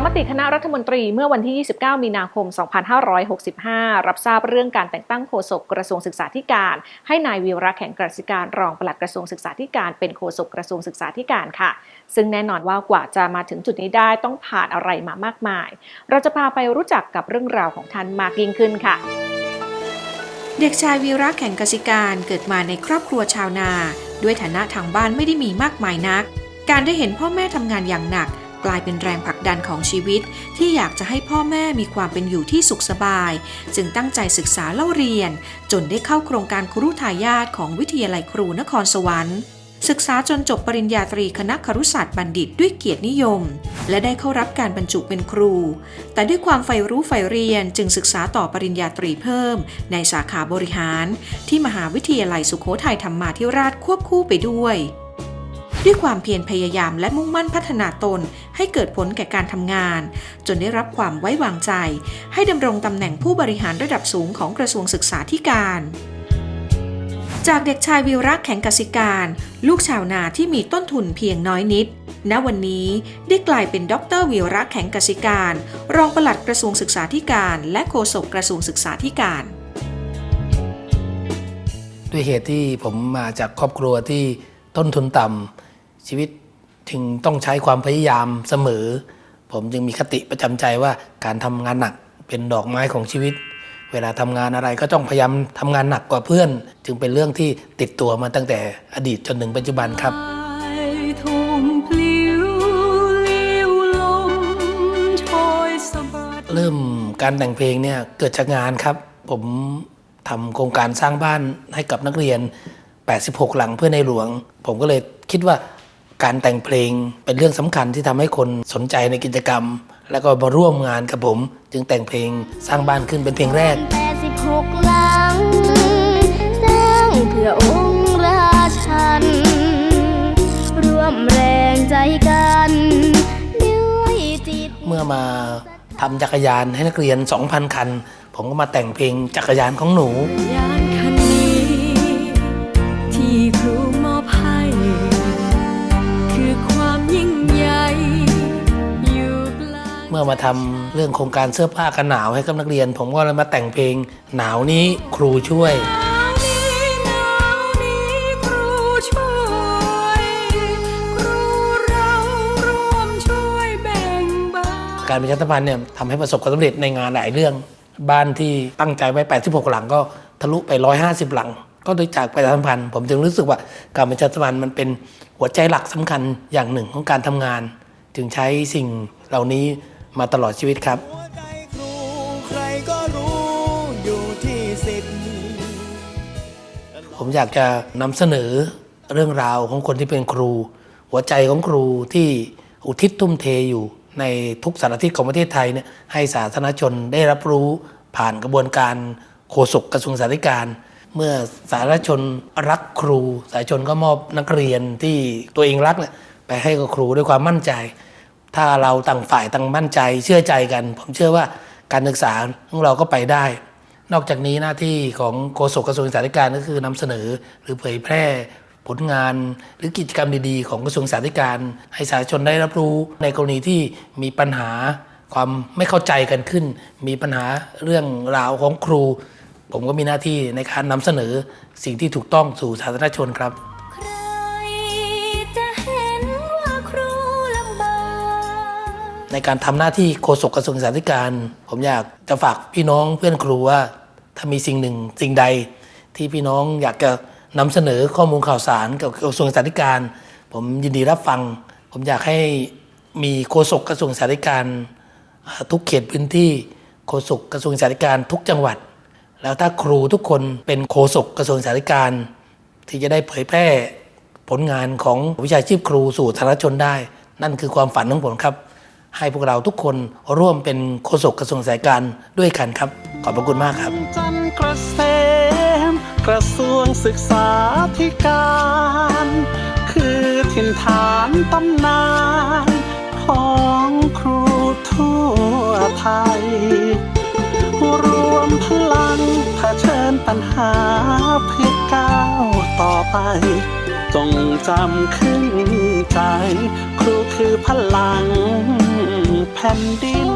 ามติคณะรัฐมนตรีเมื่อวันที่ 29 มีนาคม 2565 รับทราบเรื่องการแต่งตั้งโฆษกกระทรวงศึกษาธิการ ให้นายวีระแข็งกระสิการรองปลัดกระทรวงศึกษาธิการเป็นโฆษกกระทรวงศึกษาธิการค่ะ ซึ่งแน่นอนว่ากว่าจะมาถึงจุดนี้ได้ต้องผ่านอะไรมามากมาย เราจะพาไปรู้จักกับเรื่องราวของท่านมากยิ่งขึ้นค่ะ เด็กชายวีระแข่งกสิการเกิดมาในครอบครัวชาวนา ด้วยฐานะทางบ้านไม่ได้มีมากมายนัก การได้เห็นพ่อแม่ทำงานอย่างหนัก กลายเป็นแรงผลักดันของชีวิต ที่อยากจะให้พ่อแม่มีความเป็นอยู่ที่สุขสบาย จึงตั้งใจศึกษาเล่าเรียน จนได้เข้าโครงการครุทายาทของวิทยาลัยครูนครสวรรค์ศึกษาจนจบปริญญาตรีคณะครุศาสตร์บัณฑิตด้วยเกียรตินิยม และได้เข้ารับการบรรจุเป็นครู แต่ด้วยความใฝ่รู้ใฝ่เรียนจึงศึกษาต่อปริญญาตรีเพิ่ม ในสาขาบริหาร ที่มหาวิทยาลัยสุโขทัยธรรมาธิราชควบคู่ไปด้วย ด้วยความเพียรพยายามและมุ่งมั่นพัฒนาตน ให้เกิดผลแก่การทำงาน จนได้รับความไว้วางใจ ให้ดำรงตำแหน่งผู้บริหารระดับสูงของกระทรวงศึกษาธิการจากเด็กชายวิระแข็งกสิการ ลูกชาวนาที่มีต้นทุนเพียงน้อยนิด ณวันนี้ได้กลายเป็นด็อกเตอร์วิระแข็งกสิการ รองปลัดกระทรวงศึกษาธิการ และโฆษกกระทรวงศึกษาธิการ ด้วยเหตุที่ผมมาจากครอบครัวที่ต้นทุนต่ำ ชีวิตจึงต้องใช้ความพยายามเสมอ ผมจึงมีคติประจำใจว่าการทำงานหนักเป็นดอกไม้ของชีวิต เวลาทำงานอะไรก็ต้องพยายามทำงานหนักกว่าเพื่อน จึงเป็นเรื่องที่ติดตัวมาตั้งแต่อดีตจนถึงปัจจุบันครับเริ่มการแต่งเพลงเนี่ยเกิดจากงานครับ ผมทำโครงการสร้างบ้านให้กับนักเรียน 86 หลังเพื่อในหลวง ผมก็เลยคิดว่า การแต่งเพลงเป็นเรื่องสำคัญที่ทำให้คนสนใจในกิจกรรม แล้วก็มาร่วมงานกับผม จึงแต่งเพลงสร้างบ้านขึ้นเป็นเพลงแรก86หลังสร้างเพื่อองค์ราชัน ร่วมแรงใจกันด้วยจิต เมื่อมาทำจักรยานให้นักเรียน 2,000 คัน ผมก็มาแต่งเพลงจักรยานของหนู ยานคันนี้ มื่อมาทำเรื่องโครงการเสื้อผ้ากันหนาวให้กับนักเรียน ผมก็เลยมาแต่งเพลงหนาวนี้ครูช่วยหนาวนี้หนาวนี้ครูช่วยครูเราร่วมช่วยแบ่งเบาการประชาสัมพันธ์เนี่ยทำให้ประสบความสำเร็จในงานหลายเรื่อง บ้านที่ตั้งใจไว้ 86 หลังก็ทะลุไป 150 หลัง ก็โดยจากประชาสัมพันธ์ ผมจึงรู้สึกว่าการประชาสัมพันธ์มันเป็นหัวใจหลักสำคัญอย่างหนึ่งของการทำงาน จึงใช้สิ่งเหล่านี้ มาตลอดชีวิตครับหัวใจครูใครก็รู้อยู่ที่สิทธิ์ผมอยากจะนำเสนอเรื่องราวของคนที่เป็นครู หัวใจของครูที่อุทิศทุ่มเทอยู่ในทุกสารทิศของประเทศไทยเนี่ยให้สาธารณชนได้รับรู้ผ่านกระบวนการโฆษกกระทรวงสาธารณการ เมื่อสาธารณชนรักครู สาธารณชนก็มอบนักเรียนที่ตัวเองรักเนี่ยไปให้กับครูด้วยความมั่นใจ ถ้าเราต่างฝ่ายต่างมั่นใจเชื่อใจกัน ผมเชื่อว่าการศึกษาของเราก็ไปได้ นอกจากนี้หน้าที่ของโฆษกกระทรวงศึกษาธิการก็คือนำเสนอหรือเผยแพร่ผลงานหรือกิจกรรมดีๆ ของกระทรวงศึกษาธิการ ให้สาธารณชนได้รับรู้ในกรณีที่มีปัญหาความไม่เข้าใจกันขึ้น มีปัญหาเรื่องราวของครู ผมก็มีหน้าที่ในการนำเสนอสิ่งที่ถูกต้องสู่สาธารณชนครับ ในการทำหน้าที่โฆษกกระทรวงศึกษาธิการ ผมอยากจะฝากพี่น้องเพื่อนครูว่า ถ้ามีสิ่งหนึ่งสิ่งใด ที่พี่น้องอยากจะนำเสนอข้อมูลข่าวสารกับกระทรวงศึกษาธิการ ผมยินดีรับฟัง ผมอยากให้มีโฆษกกระทรวงศึกษาธิการทุกเขตพื้นที่โฆษกกระทรวงศึกษาธิการทุกจังหวัด แล้วถ้าครูทุกคนเป็นโฆษกกระทรวงศึกษาธิการ ที่จะได้เผยแพร่ผลงานของวิชาชีพครูสู่สาธารณชนได้ นั่นคือความฝันของผมครับ ให้พวกเราทุกคนร่วมเป็นโฆษกกระทรวงสายการด้วยกันครับ ขอบพระคุณมากครับจันทร์เกษมกระทรวงศึกษาธิการ คือถิ่นฐานตำนานของครูทั่วไทย รวมพลังเผชิญปัญหาเพื่อก้าวต่อไป จงจำขึ้นใจ ครูคือพลังแผผ่นดิน